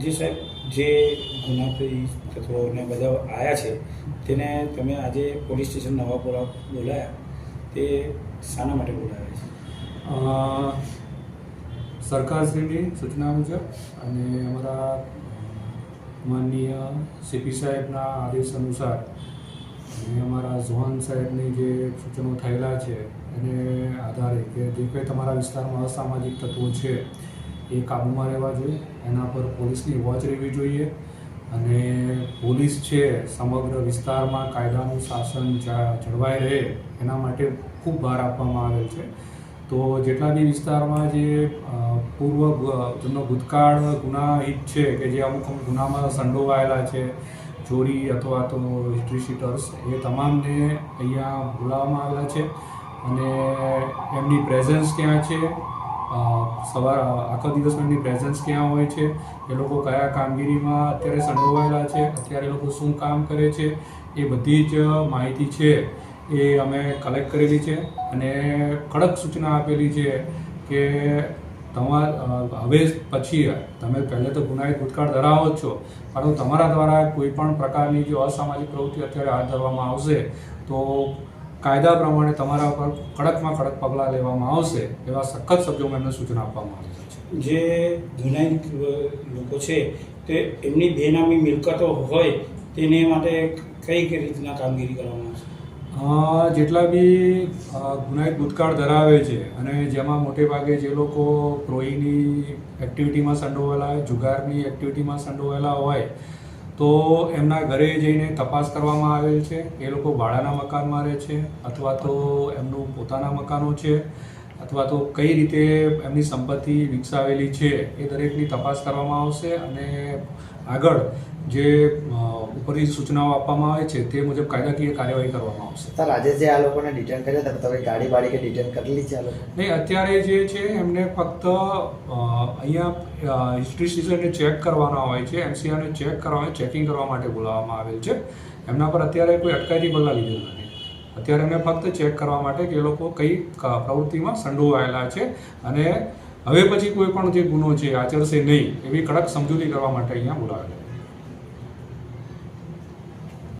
જે સાહેબ, જે ગુનાખોરી તત્વોને બધા આવ્યા છે, તેને તમે આજે પોલીસ સ્ટેશન નવાપુરા બોલાયા, તે શાના માટે બોલાવ્યા છે? સરકારશ્રીની સૂચના મુજબ અને અમારા માનનીય સીપી સાહેબના આદેશ અનુસાર અને અમારા ઝોન સાહેબની જે સૂચનો થયેલા છે, એને આધારે કે જે કંઈ તમારા વિસ્તારમાં અસામાજિક તત્વો છે એ કાબૂમાં રહેવા જોઈએ. એના પર પોલીસની વોચ રહેવી જોઈએ. અને પોલીસ છે સમગ્ર વિસ્તારમાં કાયદાનું શાસન જળવાઈ રહે એના માટે ખૂબ ભાર આપવામાં આવેલ છે. તો જેટલા બી વિસ્તારમાં જે પૂર્વ જેમનો ભૂતકાળ ગુનાહિત છે કે જે અમુક અમુક ગુનામાં સંડોવાયેલા છે, ચોરી અથવા તો હિસ્ટ્રી શીટર્સ એ તમામને અહીંયા બોલાવવામાં આવેલા છે. અને એમની પ્રેઝન્સ ક્યાં છે? સવાર આખો દિવસ એમની પ્રેઝન્સ ક્યાં હોય છે? એ લોકો કયા કામગીરીમાં અત્યારે સંડોવાયેલા છે? અત્યારે લોકો શું કામ કરે છે? એ બધી જ માહિતી છે એ અમે કલેક્ટ કરેલી છે અને કડક સૂચના આપેલી છે કે તમાર હવે પછી તમે પહેલે તો ગુનાહિત ભૂતકાળ ધરાવો જ છો પરંતુ તમારા દ્વારા કોઈ પણ પ્રકારની જો અસામાજિક પ્રવૃત્તિ અત્યારે હાથ ધરવામાં આવશે, તો કાયદા પ્રમાણે તમારા પર કડકમાં કડક પગલાં લેવામાં આવશે એવા સખત શબ્દોમાં એમને સૂચના આપવામાં આવેલી છે. જે ગુનાહિત લોકો છે તે એમની બેનામી મિલકતો હોય તેને માટે કઈ કઈ રીતના કામગીરી કરવામાં આવશે? જેટલા બી ગુનાહિત ભૂતકાળ ધરાવે છે અને જેમાં મોટે ભાગે જે લોકો પ્રોહીની એક્ટિવિટીમાં સંડોવાયેલા હોય જુગારની એક્ટિવિટીમાં સંડોવાયેલા હોય તો એમના ઘરે જઈને તપાસ કરવામાં આવેલ છે. એ લોકો ભાડાના મકાનમાં રહે છે અથવા તો એમનું પોતાના મકાનો છે અથવા તો કઈ રીતે એમની સંપત્તિ વિકસાવેલી છે એ દરેકની તપાસ કરવામાં આવશે અને આગળ જે ઉપરની સૂચનાઓ આપવામાં આવે છે તે મુજબ કાયદાકીય કાર્યવાહી કરવામાં આવશે. સર આજે જે આ લોકોને ડિટેન કર્યા હતા તમે ગાડી બાડી કે ડિટેન કરેલી છે આ લોકો નહીં અત્યારે જે છે એમને ફક્ત અહીંયા હિસ્ટ્રી સિઝનને ચેક કરવાના હોય છે એમસીઆરને ચેક કરવા ચેકિંગ કરવા માટે બોલાવવામાં આવેલ છે. એમના પર અત્યારે કોઈ અટકાયતી પગલાં લીધેલા નથી. અત્યારે એમને ફક્ત ચેક કરવા માટે કે એ લોકો કઈ પ્રવૃત્તિમાં સંડોવાયેલા છે અને હવે પછી કોઈ પણ જે ગુનો છે આચરશે નહીં એવી કડક સમજૂતી કરવા માટે અહીંયા બોલાવેલા